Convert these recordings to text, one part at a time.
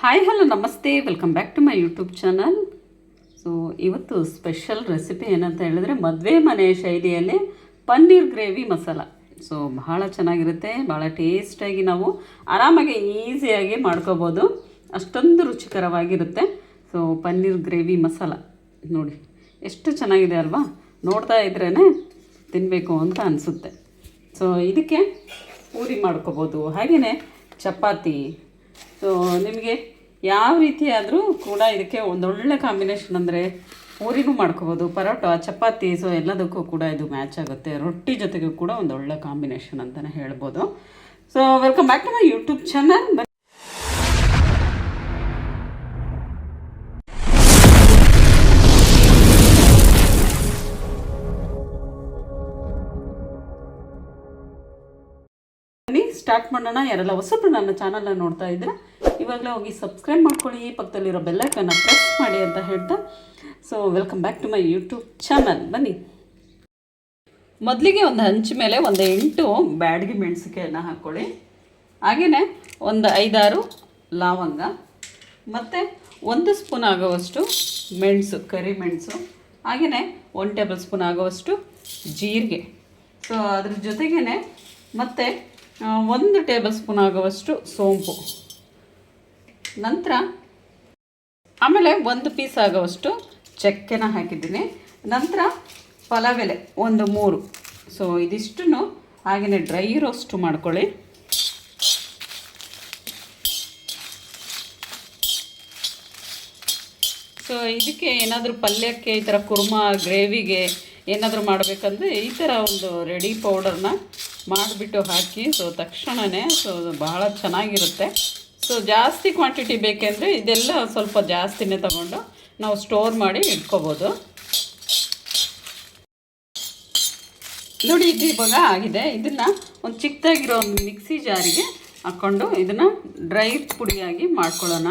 Hi hello namaste welcome back to my YouTube channel so ಇವತ್ತು special recipe ಏನಂತ ಹೇಳಿದ್ರೆ ಮದುವೆ ಮನೆ ಶೈಲಿಯಲ್ಲಿ ಪನ್ನೀರ್ ಗ್ರೇವಿ ಮಸಾಲ. ಸೊ ಬಹಳ ಚೆನ್ನಾಗಿರುತ್ತೆ ಭಾಳ ಟೇಸ್ಟಾಗಿ ನಾವು ಆರಾಮಾಗಿ ಈಸಿಯಾಗಿ ಮಾಡ್ಕೋಬೋದು. ಅಷ್ಟೊಂದು ರುಚಿಕರವಾಗಿರುತ್ತೆ. So paneer gravy masala. ನೋಡಿ, ಎಷ್ಟು ಚೆನ್ನಾಗಿದೆ ಅಲ್ವಾ? ನೋಡ್ತಾ ಇದ್ರೇ ತಿನ್ನಬೇಕು ಅಂತ ಅನಿಸುತ್ತೆ. ಸೊ ಇದಕ್ಕೆ ಪೂರಿ ಮಾಡ್ಕೋಬೋದು. ಹಾಗೆಯೇ ಚಪಾತಿ. ಸೊ ನಿಮಗೆ ಯಾವ ರೀತಿ ಆದರೂ ಕೂಡ ಇದಕ್ಕೆ ಒಂದೊಳ್ಳೆ ಕಾಂಬಿನೇಷನ್ ಅಂದರೆ ಪೂರಿನೂ ಮಾಡ್ಕೋಬೋದು. ಪರೋಟ, ಚಪಾತಿ ಸೊ ಎಲ್ಲದಕ್ಕೂ ಕೂಡ ಇದು ಮ್ಯಾಚ್ ಆಗುತ್ತೆ. ರೊಟ್ಟಿ ಜೊತೆಗೂ ಕೂಡ ಒಂದೊಳ್ಳೆ ಕಾಂಬಿನೇಷನ್ ಅಂತಲೇ ಹೇಳ್ಬೋದು. So welcome back to my YouTube channel start ಮಾಡೋಣ. ಯಾರೆಲ್ಲ ಹೊಸಬ್ರು ನನ್ನ ಚಾನಲ್ನ ನೋಡ್ತಾ ಇದ್ರೆ ಇವಾಗಲೇ ಹೋಗಿ ಸಬ್ಸ್ಕ್ರೈಬ್ ಮಾಡ್ಕೊಳ್ಳಿ. ಪಕ್ಕದಲ್ಲಿರೋ ಬೆಲ್ಲೈಕನ್ನ ಪ್ರೆಸ್ ಮಾಡಿ ಅಂತ ಹೇಳ್ತಾ. So welcome back to my YouTube channel ಬನ್ನಿ. ಮೊದಲಿಗೆ ಒಂದು ಹಂಚು ಮೇಲೆ ಒಂದು ಎಂಟು ಬ್ಯಾಡಗಿ ಮೆಣಸಿಕಾಯನ್ನು ಹಾಕ್ಕೊಳ್ಳಿ ಹಾಗೆಯೇ ಒಂದು ಐದಾರು ಲವಂಗ, ಮತ್ತು ಒಂದು ಸ್ಪೂನ್ ಆಗುವಷ್ಟು ಮೆಣಸು, ಕರಿ ಮೆಣಸು ಹಾಗೆಯೇ ಒನ್ ಟೇಬಲ್ ಸ್ಪೂನ್ ಆಗುವಷ್ಟು ಜೀರಿಗೆ. ಸೊ ಅದ್ರ ಜೊತೆಗೇ ಮತ್ತು ಒಂದು ಟೇಬಲ್ ಸ್ಪೂನ್ ಆಗುವಷ್ಟು ಸೋಂಪು. ನಂತರ, ಆಮೇಲೆ ಒಂದು ಪೀಸ್ ಆಗುವಷ್ಟು ಚಕ್ಕೆನ ಹಾಕಿದ್ದೀನಿ. ನಂತರ ಪಲಾವೆಲೆ, ಒಂದು, ಮೂರು. ಸೊ ಇದಿಷ್ಟನ್ನು ಹಾಗೆಯೇ ಡ್ರೈ ರೋಸ್ಟು ಮಾಡ್ಕೊಳ್ಳಿ. ಸೊ ಇದಕ್ಕೆ ಏನಾದರೂ ಪಲ್ಯಕ್ಕೆ, ಈ ಥರ ಕುರ್ಮಾ, ಗ್ರೇವಿಗೆ ಏನಾದರೂ ಮಾಡಬೇಕಂದ್ರೆ ಈ ಥರ ಒಂದು ರೆಡಿ ಪೌಡರ್ನ ಮಾಡಿಬಿಟ್ಟು ಹಾಕಿ ಸೊ ತಕ್ಷಣವೇ ಸೊ ಬಹಳ ಚೆನ್ನಾಗಿರುತ್ತೆ. ಸೊ ಜಾಸ್ತಿ ಕ್ವಾಂಟಿಟಿ ಬೇಕೆಂದರೆ ಇದೆಲ್ಲ ಸ್ವಲ್ಪ ಜಾಸ್ತಿನೇ ತಗೊಂಡು ನಾವು ಸ್ಟೋರ್ ಮಾಡಿ ಇಟ್ಕೋಬೋದು. ನೋಡಿ, ಇದು ಇವಾಗ ಆಗಿದೆ. ಇದನ್ನು ಒಂದು ಚಿಕ್ಕದಾಗಿರೋ ಒಂದು ಮಿಕ್ಸಿ ಜಾರಿಗೆ ಹಾಕ್ಕೊಂಡು ಇದನ್ನು ಡ್ರೈ ಪುಡಿಯಾಗಿ ಮಾಡ್ಕೊಳ್ಳೋಣ.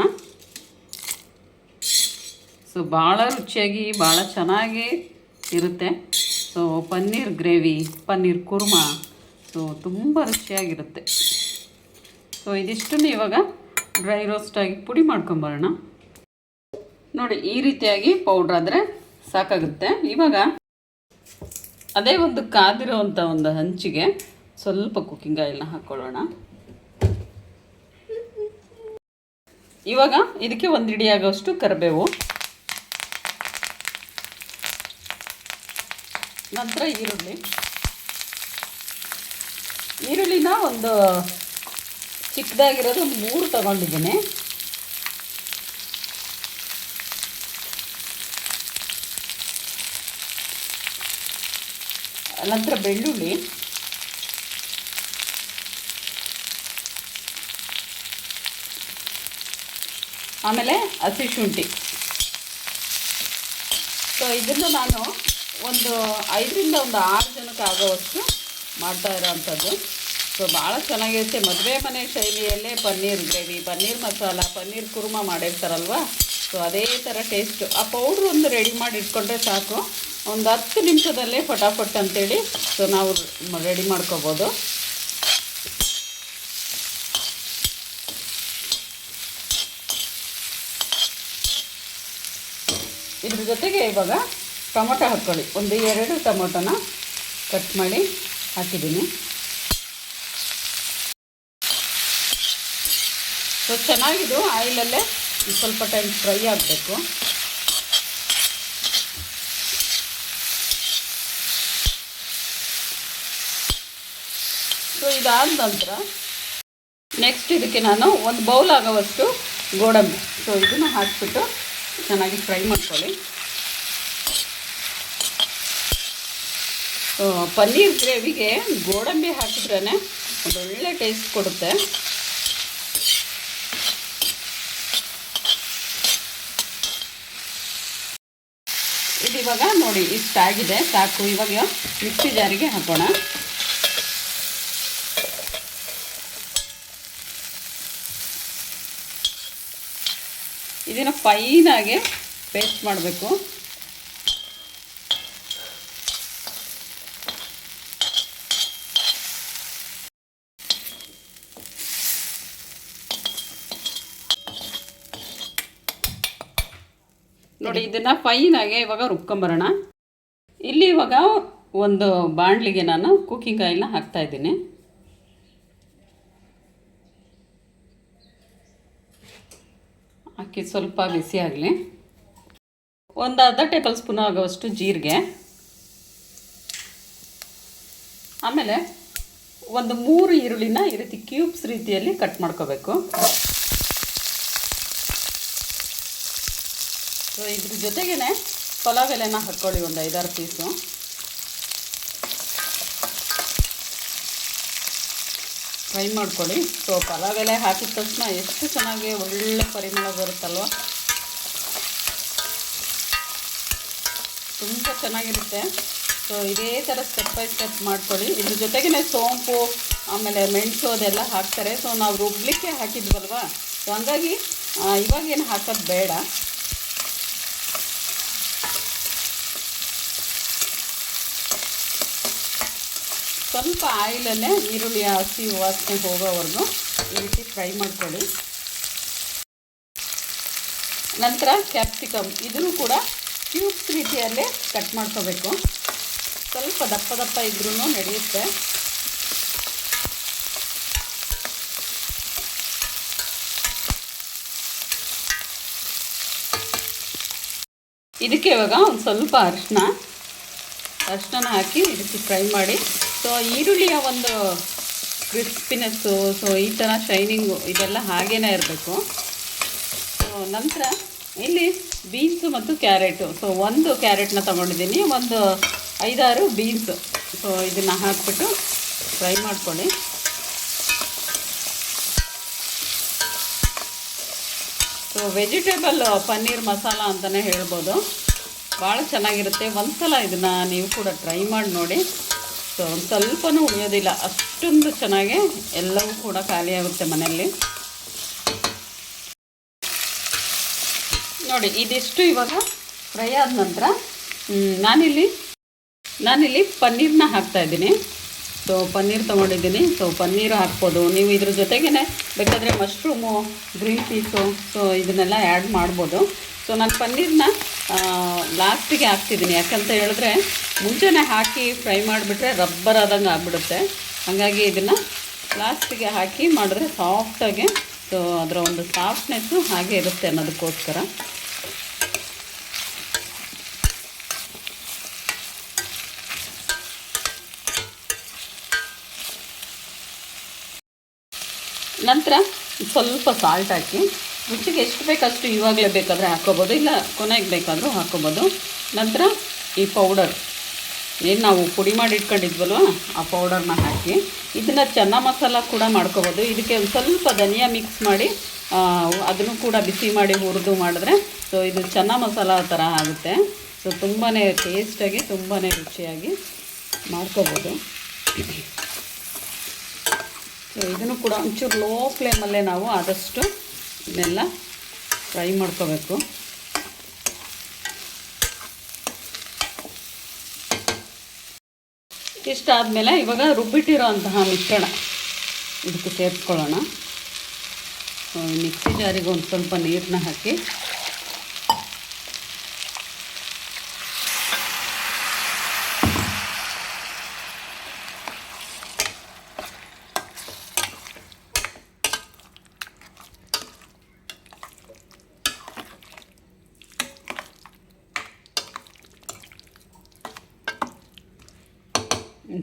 ಸೊ ಭಾಳ ರುಚಿಯಾಗಿ ಭಾಳ ಚೆನ್ನಾಗಿ ಇರುತ್ತೆ. So paneer gravy, paneer kurma. So ತುಂಬ ರುಚಿಯಾಗಿರುತ್ತೆ. ಸೊ ಇದಿಷ್ಟನ್ನು ಇವಾಗ ಡ್ರೈ ರೋಸ್ಟಾಗಿ ಪುಡಿ ಮಾಡ್ಕೊಂಬರೋಣ. ನೋಡಿ, ಈ ರೀತಿಯಾಗಿ ಪೌಡ್ರ್ ಆದರೆ ಸಾಕಾಗುತ್ತೆ. ಇವಾಗ ಅದೇ ಒಂದು ಕಾದಿರೋವಂಥ ಒಂದು ಹಂಚಿಗೆ ಸ್ವಲ್ಪ ಕುಕ್ಕಿಂಗ್ ಆಯಿಲ್ನ ಹಾಕ್ಕೊಳ್ಳೋಣ ಇವಾಗ ಇದಕ್ಕೆ ಒಂದು ಇಡಿಯಾಗೋಷ್ಟು ಕರಿಬೇವು. ನಂತರ ಈರುಳ್ಳಿ. ಈರುಳ್ಳಿನ ಒಂದು ಚಿಕ್ಕದಾಗಿರೋದು ಒಂದು ಮೂರು ತಗೊಂಡಿದ್ದೀನಿ. ನಂತರ ಬೆಳ್ಳುಳ್ಳಿ. ಆಮೇಲೆ ಹಸಿ ಶುಂಠಿ. ಸೊ ಇದನ್ನು ನಾನು ಒಂದು ಐದರಿಂದ ಒಂದು ಆರು ಜನಕ್ಕೆ ಆಗೋವಷ್ಟು ಮಾಡ್ತಾ ಇರೋವಂಥದ್ದು. ಸೊ ಭಾಳ ಚೆನ್ನಾಗಿರುತ್ತೆ ಮದುವೆ ಮನೆ ಶೈಲಿಯಲ್ಲೇ ಪನ್ನೀರ್ ಗ್ರೇವಿ ಪನ್ನೀರ್ ಮಸಾಲ, ಪನ್ನೀರ್ ಕುರ್ಮ ಮಾಡಿರ್ತಾರಲ್ವ? ಸೊ ಅದೇ ಥರ ಟೇಸ್ಟು ಆ ಪೌಡ್ರ್ ಒಂದು ರೆಡಿ ಮಾಡಿ ಇಟ್ಕೊಂಡ್ರೆ ಸಾಕು. ಒಂದು ಹತ್ತು ನಿಮಿಷದಲ್ಲೇ ಫಟಾಫಟ್ ಅಂತೇಳಿ. ಸೊ ನಾವು ರೆಡಿ ಮಾಡ್ಕೋಬೋದು. ಇದ್ರ ಜೊತೆಗೆ ಇವಾಗ ಟೊಮೊಟೊ ಹಾಕ್ಕೊಳ್ಳಿ ಒಂದು ಎರಡು ಟೊಮೊಟೊನ ಕಟ್ ಮಾಡಿ ಹಾಕಿದ್ದೀನಿ. ಸೊ ಚೆನ್ನಾಗಿದು ಆಯಿಲಲ್ಲೇ ಸ್ವಲ್ಪ ಟೈಮ್ ಫ್ರೈ ಆಗಬೇಕು. ಸೊ, ಇದಾದ ನಂತರ ನೆಕ್ಸ್ಟ್ ಇದಕ್ಕೆ ನಾನು ಒಂದು ಬೌಲ್ ಆಗೋವಷ್ಟು ಗೋಡಂಬಿ. ಸೊ, ಇದನ್ನು ಹಾಕಿಬಿಟ್ಟು ಚೆನ್ನಾಗಿ ಫ್ರೈ ಮಾಡ್ಕೊಳ್ಳಿ. ಪನ್ನೀರ್ ಗ್ರೇವಿಗೆ ಗೋಡಂಬಿ ಹಾಕಿದ್ರೇ ಒಳ್ಳೆ ಟೇಸ್ಟ್ ಕೊಡುತ್ತೆ. ಇವಾಗ ನೋಡಿ ಇಷ್ಟಾಗಿದೆ ಸಾಕು. ಇವಾಗ ಮಿಕ್ಸಿ ಜಾರಿಗೆ ಹಾಕೋಣ. ಇದನ್ನು ಫೈನಾಗೆ ಪೇಸ್ಟ್ ಮಾಡಬೇಕು. ನೋಡಿ, ಇದನ್ನು ಫೈನಾಗೆ ಇವಾಗ ರುಬ್ಕೊಂಬರೋಣ. ಇಲ್ಲಿ ಇವಾಗ ಒಂದು ಬಾಣಲಿಗೆ ನಾನು ಕುಕ್ಕಿಂಗ್ ಆಯಿಲ್ನ ಹಾಕ್ತಾ ಇದ್ದೀನಿ. ಹಾಕಿ ಸ್ವಲ್ಪ ಬಿಸಿ ಆಗಲಿ. ಒಂದು ಅರ್ಧ ಟೇಬಲ್ ಸ್ಪೂನ್ ಆಗೋವಷ್ಟು ಜೀರಿಗೆ. ಆಮೇಲೆ ಒಂದು ಮೂರು ಈರುಳ್ಳಿನ ಈ ರೀತಿ ಕ್ಯೂಬ್ಸ್ ರೀತಿಯಲ್ಲಿ ಕಟ್ ಮಾಡ್ಕೋಬೇಕು. ಸೊ ಇದ್ರ ಜೊತೆಗೇ ಪಲಾವ್ ಎಲೆನ ಹಾಕ್ಕೊಳ್ಳಿ, ಒಂದು ಐದಾರು ಪೀಸು. ಫ್ರೈ ಮಾಡ್ಕೊಳ್ಳಿ. ಸೊ ಪಲಾವ್ ಎಲೆ ಹಾಕಿದ ತಕ್ಷಣ ಎಷ್ಟು ಚೆನ್ನಾಗಿ ಒಳ್ಳೆ ಪರಿಮಳ ಬರುತ್ತಲ್ವ? ತುಂಬ ಚೆನ್ನಾಗಿರುತ್ತೆ. ಸೊ ಇದೇ ಥರ ಸ್ಟೆಪ್ ಬೈ ಸ್ಟೆಪ್ ಮಾಡ್ಕೊಳ್ಳಿ. ಇದ್ರ ಜೊತೆಗೇ ಸೋಂಪು, ಆಮೇಲೆ ಮೆಣಸು ಅದೆಲ್ಲ ಹಾಕ್ತಾರೆ. ಸೊ ನಾವು ರುಬ್ಲಿಕ್ಕೆ ಹಾಕಿದ್ವಲ್ವಾ? ಸೊ ಹಂಗಾಗಿ ಇವಾಗೇನು ಹಾಕೋದು ಬೇಡ. ಸ್ವಲ್ಪ ಆಯಿಲಲ್ಲೇ ಈರುಳ್ಳಿ ಹಸಿ ವಾಸನೆ ಹೋಗೋವರೆಗೂ ಈ ರೀತಿ ಫ್ರೈ ಮಾಡ್ಕೊಳ್ಳಿ. ನಂತರ ಕ್ಯಾಪ್ಸಿಕಮ್, ಇದನ್ನು ಕೂಡ ಕ್ಯೂಬ್ಸ್ ರೀತಿಯಲ್ಲೇ ಕಟ್ ಮಾಡ್ಕೋಬೇಕು. ಸ್ವಲ್ಪ ದಪ್ಪ ದಪ್ಪ ಇದ್ರೂ ನಡೆಯುತ್ತೆ. ಇದಕ್ಕೆ ಇವಾಗ ಒಂದು ಸ್ವಲ್ಪ ಅರಿಶಿನ ಅರಿಶಿನ ಹಾಕಿ ಇದಕ್ಕೆ ಫ್ರೈ ಮಾಡಿ ಸೊ ಈರುಳ್ಳಿಯ ಒಂದು ಕ್ರಿಸ್ಪಿನೆಸ್ಸು ಸೊ ಈ ಥರ ಶೈನಿಂಗು ಇದೆಲ್ಲ ಹಾಗೇ ಇರಬೇಕು. ಸೊ ನಂತರ ಇಲ್ಲಿ ಬೀನ್ಸು ಮತ್ತು ಕ್ಯಾರೆಟು ಸೊ ಒಂದು ಕ್ಯಾರೆಟ್ನ ತೊಗೊಂಡಿದ್ದೀನಿ. ಒಂದು ಐದಾರು ಬೀನ್ಸು ಸೊ ಇದನ್ನು ಹಾಕ್ಬಿಟ್ಟು ಫ್ರೈ ಮಾಡ್ಕೊಳ್ಳಿ. ಸೊ ವೆಜಿಟೇಬಲ್ ಪನ್ನೀರ್ ಮಸಾಲ ಅಂತಲೇ ಹೇಳ್ಬೋದು. ಭಾಳ ಚೆನ್ನಾಗಿರುತ್ತೆ. ಒಂದು ಸಲ ಇದನ್ನು ನೀವು ಕೂಡ ಟ್ರೈ ಮಾಡಿ ನೋಡಿ. ಸೊ ಒಂದು ಸ್ವಲ್ಪನೂ ಉಳಿಯೋದಿಲ್ಲ. ಅಷ್ಟೊಂದು ಚೆನ್ನಾಗಿ ಎಲ್ಲವೂ ಕೂಡ ಖಾಲಿಯಾಗುತ್ತೆ ಮನೆಯಲ್ಲಿ. ನೋಡಿ, ಇದಿಷ್ಟು ಇವಾಗ ಫ್ರೈ ಆದ ನಂತರ ನಾನಿಲ್ಲಿ ನಾನಿಲ್ಲಿ ಪನ್ನೀರನ್ನ ಹಾಕ್ತಾಯಿದ್ದೀನಿ ಸೊ ಪನ್ನೀರ್ ತೊಗೊಂಡಿದ್ದೀನಿ. ಸೊ ಪನ್ನೀರು ಹಾಕ್ಬೋದು. ನೀವು ಇದ್ರ ಜೊತೆಗೇ ಬೇಕಾದರೆ ಮಶ್ರೂಮು ಗ್ರೀನ್ ಪೀಸು ಸೊ ಇದನ್ನೆಲ್ಲ ಆ್ಯಡ್ ಮಾಡ್ಬೋದು. ಸೊ ನಾನು ಪನ್ನೀರನ್ನ ಲಾಸ್ಟಿಗೆ ಹಾಕ್ತಿದ್ದೀನಿ ಯಾಕಂತ ಹೇಳಿದ್ರೆ, ಮುಂಚೆನೇ ಹಾಕಿ ಫ್ರೈ ಮಾಡಿಬಿಟ್ರೆ ರಬ್ಬರ್ ಆದಂಗೆ ಆಗಿಬಿಡುತ್ತೆ. ಹಾಗಾಗಿ ಇದನ್ನು ಲಾಸ್ಟಿಗೆ ಹಾಕಿ ಮಾಡಿದ್ರೆ ಸಾಫ್ಟಾಗಿ ಸೊ ಅದರ ಒಂದು ಸಾಫ್ಟ್ನೆಸ್ಸು ಹಾಗೆ ಇರುತ್ತೆ ಅನ್ನೋದಕ್ಕೋಸ್ಕರ. ನಂತರ ಸ್ವಲ್ಪ ಸಾಲ್ಟ್ ಹಾಕಿ ರುಚಿಗೆ ಎಷ್ಟು ಬೇಕಷ್ಟು ಇವಾಗಲೇ ಬೇಕಾದರೆ ಹಾಕೋಬೋದು ಇಲ್ಲ ಕೊನೆಗೆ ಬೇಕಾದರೂ ಹಾಕೋಬೋದು ನಂತರ ಈ ಪೌಡರ್. ಏನು ನಾವು ಪುಡಿ ಮಾಡಿ ಇಟ್ಕೊಂಡಿದ್ವಲ್ವ? ಆ ಪೌಡರ್ನ ಹಾಕಿ. ಇದನ್ನು ಚೆನ್ನ ಮಸಾಲ ಕೂಡ ಮಾಡ್ಕೋಬೋದು. ಇದಕ್ಕೆ ಒಂದು ಸ್ವಲ್ಪ ಧನಿಯಾ ಮಿಕ್ಸ್ ಮಾಡಿ ಅದನ್ನು ಕೂಡ ಬಿಸಿ ಮಾಡಿ ಹುರಿದು ಮಾಡಿದ್ರೆ ಸೊ ಇದು ಚೆನ್ನ ಮಸಾಲ ಥರ ಆಗುತ್ತೆ. ಸೊ ತುಂಬಾ ಟೇಸ್ಟಾಗಿ ತುಂಬಾ ರುಚಿಯಾಗಿ ಮಾಡ್ಕೋಬೋದು. ಸೊ ಇದನ್ನು ಕೂಡ ಒಂಚೂರು ಲೋ ಫ್ಲೇಮಲ್ಲೇ ನಾವು ಆದಷ್ಟು ಇದನ್ನೆಲ್ಲ ಫ್ರೈ ಮಾಡ್ಕೋಬೇಕು. ಇಷ್ಟಾದಮೇಲೆ ಇವಾಗ ರುಬ್ಬಿಟ್ಟಿರೋ ಅಂತಹ ಮಿಶ್ರಣ ಇದಕ್ಕೆ ಸೇರಿಸ್ಕೊಳ್ಳೋಣ. ಮಿಕ್ಸಿ ಜಾರಿಗೆ ಒಂದು ಸ್ವಲ್ಪ ನೀರನ್ನ ಹಾಕಿ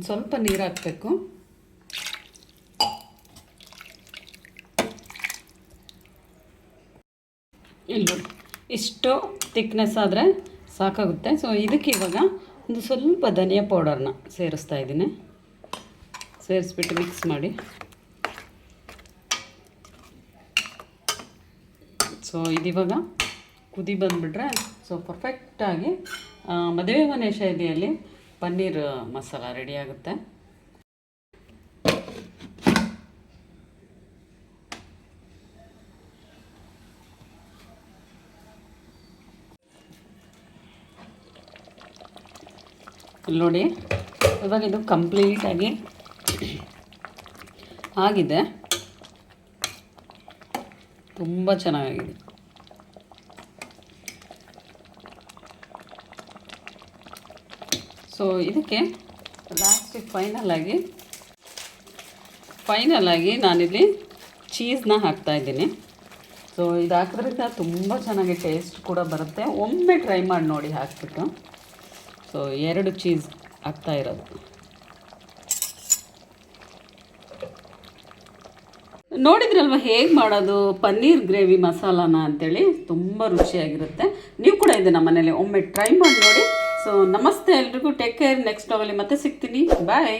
ಸ್ವಲ್ಪ ನೀರು ಹಾಕಬೇಕು. ಇಲ್ಲಿ ಇಷ್ಟು ತಿಕ್ನೆಸ್ ಆದರೆ ಸಾಕಾಗುತ್ತೆ. ಸೊ ಇದಕ್ಕೆ ಇವಾಗ ಒಂದು ಸ್ವಲ್ಪ ಧನಿಯಾ ಪೌಡರ್ನ ಸೇರಿಸ್ತಾ ಇದ್ದೀನಿ. ಸೇರಿಸ್ಬಿಟ್ಟು ಮಿಕ್ಸ್ ಮಾಡಿ. ಸೊ ಇದಿವಾಗ ಕುದಿ ಬಂದುಬಿಟ್ರೆ ಸೊ ಪರ್ಫೆಕ್ಟಾಗಿ ಮದುವೆ ಮನೆ ಶೈಲಿಯಲ್ಲಿ ಪನ್ನೀರ್ ಮಸಾಲ ರೆಡಿ ಆಗುತ್ತೆ. ನೋಡಿ ಇವಾಗ ಇದು ಕಂಪ್ಲೀಟಾಗಿ ಆಗಿದೆ. ತುಂಬ ಚೆನ್ನಾಗಿದೆ. ಸೊ ಇದಕ್ಕೆ ಲಾಸ್ಟಿಗೆ ಫೈನಲ್ ಆಗಿ ಫೈನಲ್ ಆಗಿ ನಾನಿಲ್ಲಿ ಚೀಸ್ನ ಹಾಕ್ತಾಯಿದ್ದೀನಿ ಸೊ ಇದು ಹಾಕೋದ್ರಿಂದ ತುಂಬ ಚೆನ್ನಾಗಿ ಟೇಸ್ಟ್ ಕೂಡ ಬರುತ್ತೆ. ಒಮ್ಮೆ ಟ್ರೈ ಮಾಡಿ ನೋಡಿ ಹಾಕ್ಬಿಟ್ಟು. ಸೊ ಎರಡು ಚೀಸ್ ಹಾಕ್ತಾ ಇರೋದು. ನೋಡಿದ್ರಲ್ವ ಹೇಗೆ ಮಾಡೋದು? ಪನ್ನೀರ್ ಗ್ರೇವಿ ಮಸಾಲಾನ ಅಂತೇಳಿ ತುಂಬ ರುಚಿಯಾಗಿರುತ್ತೆ. ನೀವು ಕೂಡ ಇದನ್ನು ಮನೇಲಿ ಒಮ್ಮೆ ಟ್ರೈ ಮಾಡಿ ನೋಡಿ. ಸೊ ನಮಸ್ತೆ ಎಲ್ರಿಗೂ ಟೇಕ್ ಕೇರ್ ನೆಕ್ಸ್ಟ್ ಅವಲ್ಲಿ ಮತ್ತೆ ಸಿಗ್ತೀನಿ. ಬಾಯ್